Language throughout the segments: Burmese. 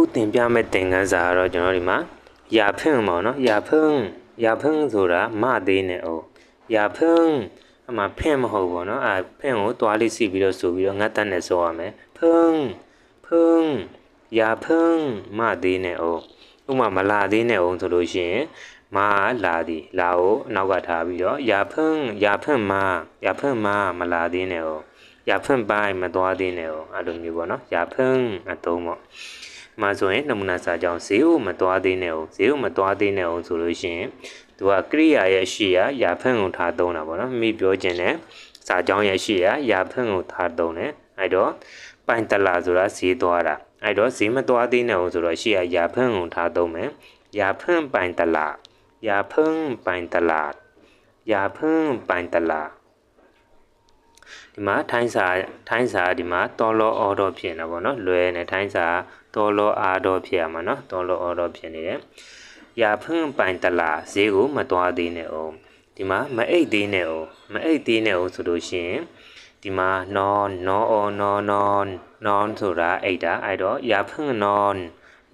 ခုသင်ပြမယ့်သင်ခန်းစာကတော့ကျွန်တော်ဒီမှာယာဖင်းပေါ့နော်ယာဖင်းယာဖင်းဆိုတာမသေးနဲ့အိုယာဖင်းအမှဖင်းမဟုတ်ပေါ့နော်အာဖင်းကိုသွားလေးစီပြီးတော့ဆိုပြီးတော့ငတ်တက်နဲ့ဆိုရမယ်ဖင်းဖင်းယာဖင်းမသေးနဲ့အိုဥမာမလာသေးနဲ့အောင်ဆိုလို့ရှိရင်မလာသည်လာကိုနောက်ကထားပြီးတော့ယာဖင်းယာဖင်းမယာဖင်းမမလာသေးနဲ့အောင်ယာဖင်းပိုင်းမသွားသေးနဲ့အောင်အဲ့လိုမျိုးပေါ့နော်ယာဖင်းအတုံးပေါ့ မှာဆိုရင်နမူနာစာကြောင်းဈေးကိုမသွားသေးနဲ့အောင်ဈေးကိုမသွားသေးနဲ့အောင်ဆိုလို့ရှိရင်သူကကရိယာရဲ့ရှေ့ရရာဖင့်ကိုထားသုံးတာပေါ့နော်မိပြောခြင်းနဲ့စာကြောင်းရဲ့ရှေ့ရရာဖင့်ကိုထားသုံးတယ်အဲ့တော့ပိုင်တလာဆိုတာဈေးသွားတာအဲ့တော့ဈေးမသွားသေးနဲ့အောင်ဆိုတော့ရှေ့ရရာဖင့်ကိုထားသုံးမယ်ရာဖင့်ပိုင်တလာရာဖင့်ပိုင်တလာရာဖင့်ပိုင်တလာ ဒီမှာထိုင်းစာထိုင်းစာဒီမှာတော်လောအော်တော့ဖြစ်နေတာပေါ့နော်လွယ်နေထိုင်းစာတော်လောအားတော့ဖြစ်ရမှာနော်တော်လောအော်တော့ဖြစ်နေတယ်ရာဖန့်ပိုင်တလာဈေးကိုမသွားသေးနဲ့အောင်ဒီမှာမအိတ်သေးနဲ့အောင်မအိတ်သေးနဲ့အောင်ဆိုလို့ရှိရင်ဒီမှာနော်နော်အော်နော်နော်နော်ဆိုတာအိတ်တာအဲ့တော့ရာဖန့်နော်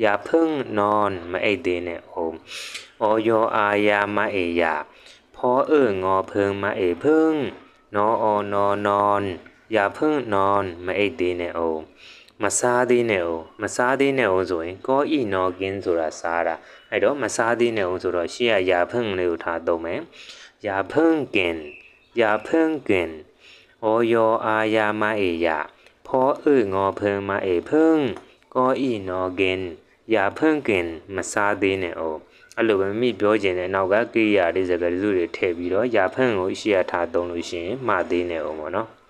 ရာဖန့်နော်မအိတ်သေးနဲ့အောင်အော်ယောအာယာမအေယာဖောเอองอเพิงมาเอเพิง နော်အော်နော်นอนอย่าเพิ่งนอนမအိတ်သေးနဲ့အောင်မစားသေးနဲ့အောင်မစားသေးနဲ့အောင်ဆိုရင်ကောဤနော်ကင်းဆိုတာစားတာအဲ့တော့မစားသေးနဲ့အောင်ဆိုတော့ရှေ့ကอย่าเพิ่งလေးကိုထားသုံးမယ်อย่าเพิ่งกินอย่าเพิ่งกินโอโยอายามาเอยะพอเอ้งอเพิ่งมาเอเพิ่งကောဤနော်ကင်อย่ ရာဖန့်ကင်မစားသေးနဲ့အော်အဲ့လိုပဲမိပြောကျင်တဲ့နောက်ကကိရိယာလေးစကားစုတွေထည့်ပြီးတော့ရာဖန့်ကိုအရှိရထားသုံးလို့ရှိရင်မှားသေးနေအောင်ပေါ့နော်။